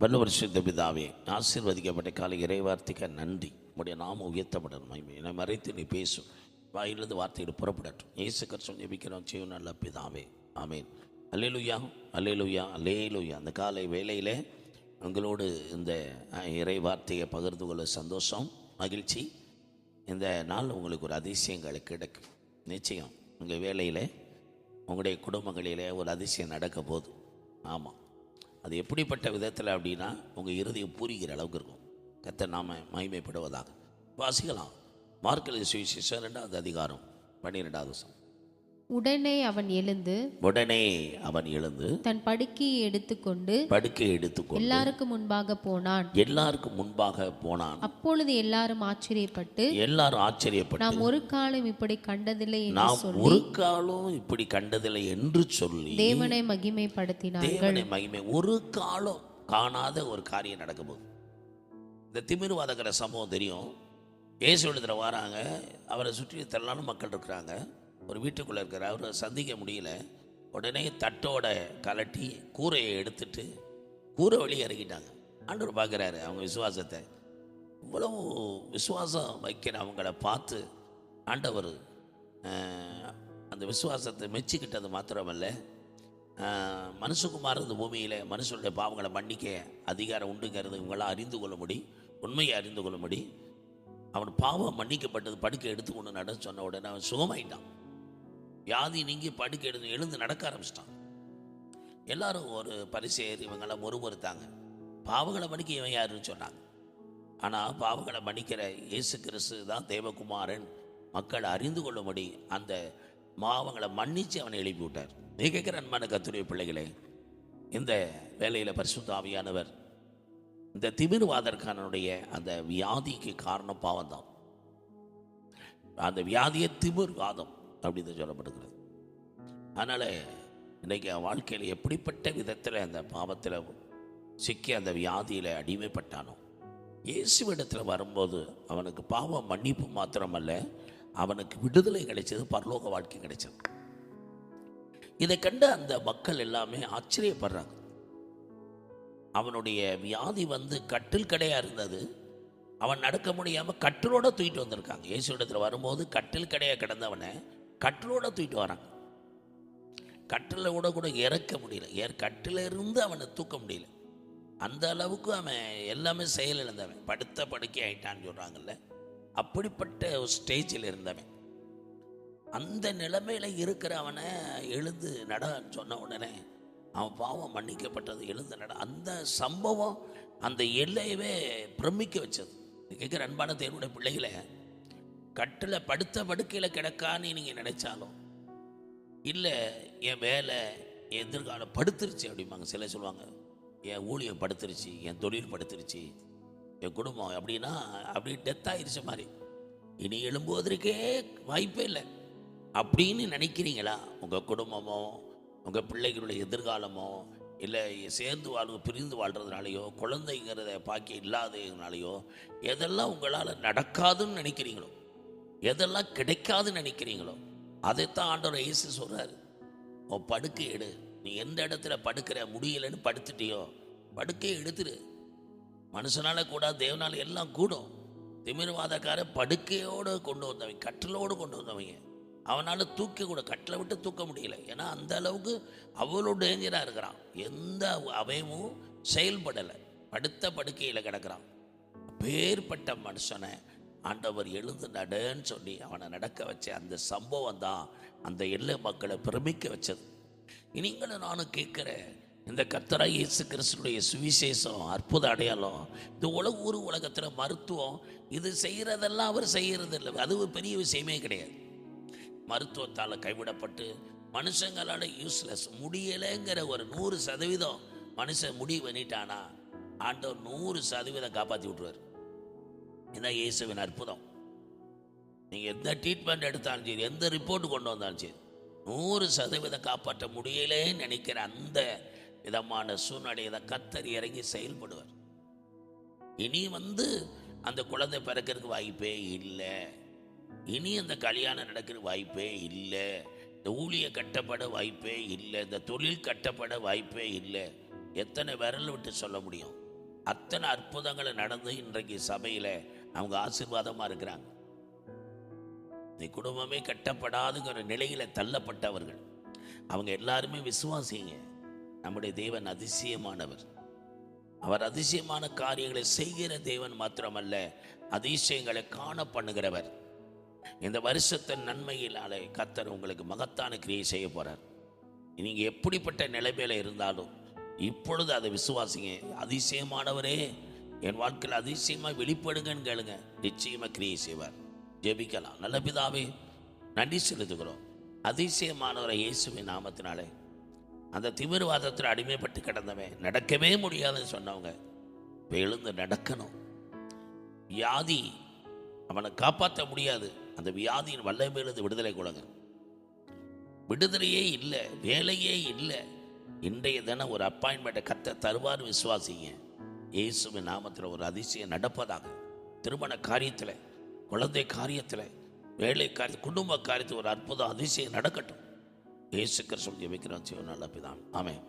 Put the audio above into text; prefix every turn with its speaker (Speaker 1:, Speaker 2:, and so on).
Speaker 1: வல்லவர் சித்த பிதாவே ஆசீர்வதிக்கப்பட்ட காலை இறைவார்த்தைக்கு நன்றி. உடைய நாம உயர்த்தப்படணும். என்னை மறைத்து நீ பேசும் வாயிலிருந்து வார்த்தைகள் புறப்படட்டும். இயேசு கர்சம் ஜெபிக்கிறோம். செய்யும் நல்ல பிதாவே. ஆமேன். அல்லேலுயா. அல்லேலுயா. அல்லேலுயா. அந்த காலை வேலையில் உங்களோடு இந்த இறை வார்த்தையை பகிர்ந்து கொள்ள சந்தோஷம் மகிழ்ச்சி. இந்த நாள் உங்களுக்கு ஒரு அதிசயங்கள் கிடைக்கும். நிச்சயம் உங்கள் வேலையில் உங்களுடைய குடும்பங்களிலே ஒரு அதிசயம் நடக்க போகுது. ஆமாம் அது எப்படிப்பட்ட விதத்தில் அப்படின்னா உங்கள் இருதயம் பூரிக்கிற அளவுக்கு இருக்கும். கத்த நாம மகிமைப்படுவதாக. வாசிக்கலாம். மார்க்கல் சுவிசேஷம் ரெண்டாவது அதிகாரம் பன்னிரெண்டாவது வருஷம்
Speaker 2: உடனே அவன் எழுந்து
Speaker 1: உடனே அவன் எழுந்து
Speaker 2: தன் படுக்கையை எடுத்துக்கொண்டு
Speaker 1: படுக்கை எடுத்துக்கொண்டு
Speaker 2: எல்லாருக்கும் முன்பாக போனான்.
Speaker 1: எல்லாருக்கும் முன்பாக போனான்.
Speaker 2: அப்பொழுது எல்லாரும் ஆச்சரியப்பட்டு
Speaker 1: எல்லாரும் ஆச்சரியப்பட்டு
Speaker 2: நாம் ஒரு காலம் இப்படி கண்டதில்லை
Speaker 1: நாம் ஒரு காலம் இப்படி கண்டதில்லை என்று சொல்லி
Speaker 2: தேவனை மகிமைப்படுத்தினார்கள்.
Speaker 1: தேவனை மகிமை ஒரு காலம் காணாத ஒரு காரியம் நடக்க போகுது இந்த திமிர்வாதகர சம்பவம் தெரியும். இயேசு இடத்துல வராங்க அவரை சுற்றி திரளான மக்கள் இருக்கிறாங்க. ஒரு வீட்டுக்குள்ளே இருக்கிற அவரை சந்திக்க முடியல. உடனே தட்டோட கலட்டி கூரையை எடுத்துட்டு கூரை வழி இறக்கிட்டாங்க. ஆண்டவர் பார்க்குறாரு அவங்க விசுவாசத்தை. இவ்வளவு விசுவாசம் வைக்கிற அவங்கள பார்த்து ஆண்டவர் அந்த விசுவாசத்தை மெச்சிக்கிட்டது மாத்திரமல்ல. ஆஹ், மனுஷகுமார் இந்த பூமியில் மனுஷனுடைய பாவங்களை மன்னிக்க அதிகாரம் உண்டுங்கிறது இவங்களாம் அறிந்து கொள்ளும்படி உண்மையை அறிந்து கொள்ளும்படி அவன் பாவம் மன்னிக்கப்பட்டது படுக்கை எடுத்துக்கொண்டு நட சொன்ன உடனே அவன் சுகமாயிட்டான். வியாதி நீங்கி படுக்க எழுந்து எழுந்து நடக்க ஆரம்பிச்சிட்டான். எல்லாரும் ஒரு பரிசேர் இவங்கெல்லாம் முறுமுறுத்தாங்க. பாவங்களை மன்னிக்க இவன் யாருன்னு சொன்னாங்க. ஆனால் பாவங்களை மன்னிக்கிற இயேசு கிறிஸ்து தான் தேவகுமாரன். மக்கள் அறிந்து கொள்ளும்படி அந்த பாவங்களை மன்னித்து அவனை எழுப்பி விட்டார். நீ கேட்குற அன்பான பிள்ளைகளே இந்த வேலையில் பரிசுத்தாவியானவர் இந்த திமிர்வாதற்காரனுடைய அந்த வியாதிக்கு காரணம் பாவம்தான். அந்த வியாதியை திமிர்வாதம். அப்படின்னு சொல்லப்படுகிறது. அதனால் இன்றைக்கி வாழ்க்கையில் எப்படிப்பட்ட விதத்தில் அந்த பாவத்தில் சிக்கி அந்த வியாதியில் அடிமைப்பட்டானோ இயேசுவிடத்தில் வரும்போது அவனுக்கு பாவம் மன்னிப்பு மாத்திரமல்ல அவனுக்கு விடுதலை கிடைச்சது பரலோக வாழ்க்கை கிடைச்சது. இதை கண்டு அந்த மக்கள் எல்லாமே ஆச்சரியப்படுறாங்க. அவனுடைய வியாதி வந்து கட்டில் கடையாக இருந்தது. அவன் நடக்க முடியாமல் கட்டிலோட தூக்கிட்டு வந்திருக்காங்க. இயேசு இடத்துல வரும்போது கட்டில் கடையாக கிடந்தவனை கட்டிலோட தூக்கிட்டு வராங்க. கட்டில கூட கூட இறக்க முடியல. ஏற் கட்டில இருந்து அவனை தூக்க முடியல. அந்த அளவுக்கு அவன் எல்லாமே செயல் இழந்தவன். படுத்த படுக்கை ஆயிட்டான்னு சொல்கிறாங்கல்ல அப்படிப்பட்ட ஒரு ஸ்டேஜில் இருந்தவன். அந்த நிலைமையில் இருக்கிற அவனை எழுந்து நடன்னு சொன்ன உடனே அவன் பாவம் மன்னிக்கப்பட்டது. எழுந்து நட. அந்த சம்பவம் அந்த எல்லையவே பிரமிக்க வச்சது. கேட்குற அன்பான தேவனுடைய பிள்ளைகளை கட்டில் படுத்த படுக்கையில் கிடக்கான்னு நீங்கள் நினைச்சாலும் இல்லை என் வேலை என் எதிர்காலம் படுத்துருச்சு அப்படிம்பாங்க. சில சொல்லுவாங்க என் ஊழியம் படுத்துருச்சு என் தொழில் படுத்துருச்சு என் குடும்பம் அப்படின்னா அப்படி டெத் ஆயிடுச்ச மாதிரி. இனி எழும்புவதற்கே வாய்ப்பே இல்லை. அப்படின்னு நினைக்கிறீங்களா? உங்கள் குடும்பமோ உங்கள் பிள்ளைகளுடைய எதிர்காலமோ இல்லை சேர்ந்து வாழ்வு பிரிந்து வாழ்கிறதுனாலையோ குழந்தைங்கிறத பாக்கி இல்லாததுனாலையோ எதெல்லாம் உங்களால் நடக்காதுன்னு நினைக்கிறீங்களோ எதெல்லாம் கிடைக்காதுன்னு நினைக்கிறீங்களோ அதைத்தான் ஆண்டவர் இயேசு சொல்கிறாரு உன் படுக்கை எடு. நீ எந்த இடத்துல படுக்கிற? முடியலைன்னு படுத்துட்டியோ? படுக்கையை எடுத்துரு. மனுஷனால கூட தேவனால எல்லாம் கூடும். திமிர்வாதக்கார படுக்கையோடு கொண்டு வந்தவங்க கட்டிலோடு கொண்டு வந்தவங்க. அவனால் தூக்க கூட கட்டில விட்டு தூக்க முடியல. ஏன்னா அந்த அளவுக்கு அவ்வளோ டேஞ்சராக இருக்கிறான். எந்த அவயமும் செயல்படலை. படுத்த படுக்கையில் கிடக்கிறான். பேர்பட்ட மனுஷனை ஆண்டவர் எழுந்து நடன்னு சொல்லி அவனை நடக்க வச்ச அந்த சம்பவம் தான் அந்த எல்லை மக்களை பிரமிக்க வச்சது. நீங்களும் நானும் கேட்குறேன் இந்த கத்தரா இயேசு கிறிஸ்துடைய சுவிசேஷம் அற்புத அடையாளம் இந்த உலக ஊர் உலகத்தில் மருத்துவம் இது செய்கிறதெல்லாம் அவர் செய்கிறது இல்லை அது ஒரு பெரிய விஷயமே கிடையாது. மருத்துவத்தால் கைவிடப்பட்டு மனுஷங்களால் யூஸ்லெஸ் முடியலைங்கிற ஒரு நூறு சதவீதம் மனுஷன் முடிவு பண்ணிட்டானா ஆண்டவர் நூறு சதவீதம் காப்பாற்றி விட்டுருவார். இதான் இயேசுவின் அற்புதம். நீங்கள் எந்த ட்ரீட்மெண்ட் எடுத்தாலும் சரி எந்த ரிப்போர்ட் கொண்டு வந்தாலும் சரி நூறு சதவீதம் காப்பாற்ற முடியலேன்னு நினைக்கிற அந்த விதமான சூழ்நிலையை தான் கத்தர் இறங்கி செயல்படுவார். இனி வந்து அந்த குழந்தை பிறக்கிறதுக்கு வாய்ப்பே இல்லை. இனி அந்த கல்யாணம் நடக்கிற வாய்ப்பே இல்லை. இந்த ஊழிய கட்டப்பட வாய்ப்பே இல்லை. இந்த தொழில் கட்டப்பட வாய்ப்பே இல்லை. எத்தனை விரல் விட்டு சொல்ல முடியும்? அத்தனை அற்புதங்களை நடந்து இன்றைக்கு சபையில் அவங்க ஆசீர்வாதமாக இருக்கிறாங்க. இந்த குடும்பமே கட்டப்படாதுங்கிற நிலையில் தள்ளப்பட்டவர்கள். அவங்க எல்லாருமே விசுவாசிங்க. நம்முடைய தேவன் அதிசயமானவர். அவர் அதிசயமான காரியங்களை செய்கிற தேவன் மாத்திரமல்ல அதிசயங்களை காண பண்ணுகிறவர். இந்த வருஷத்தின் நன்மையினாலே கத்தர் உங்களுக்கு மகத்தான கிரியை செய்ய போறார். நீங்கள் எப்படிப்பட்ட நிலைமையில இருந்தாலும் இப்பொழுது அதை விசுவாசிங்க. அதிசயமானவரே. என் வாழ்க்கையில் அதிசயமாக வெளிப்படுங்கன்னு கேளுங்க. நிச்சயமாக கிரியை செய்வார். ஜெபிக்கலாம். நல்ல பிதாவே நன்றி செலுத்துகிறோம். அதிசயமானவரை இயேசுவின் நாமத்தினாலே. அந்த திமிர்வாதத்தில் அடிமைப்பட்டு கிடந்தவன் நடக்கவே முடியாதுன்னு சொன்னவங்க இப்போ எழுந்து நடக்கணும். வியாதி அவனை காப்பாற்ற முடியாது. அந்த வியாதியின் வல்லமையிலிருந்து விடுதலை கொடுங்க விடுதலையே இல்லை வேலையே இல்லை. இன்றைய தினம் ஒரு அப்பாயின்மெண்ட்டை கத்த தருவார் விசுவாசிங்க. இயேசுவின் நாமத்தில் ஒரு அதிசயம் நடப்பதாக. திருமண காரியத்தில் குழந்தை காரியத்தில் வேலை காரியத்தில் குடும்ப காரியத்தில் ஒரு அற்புதம் அதிசயம் நடக்கட்டும். இயேசு கிறிஸ்துவ ஜெபிக்கிறோம். சிவன் நல்ல பிதான் ஆமென்.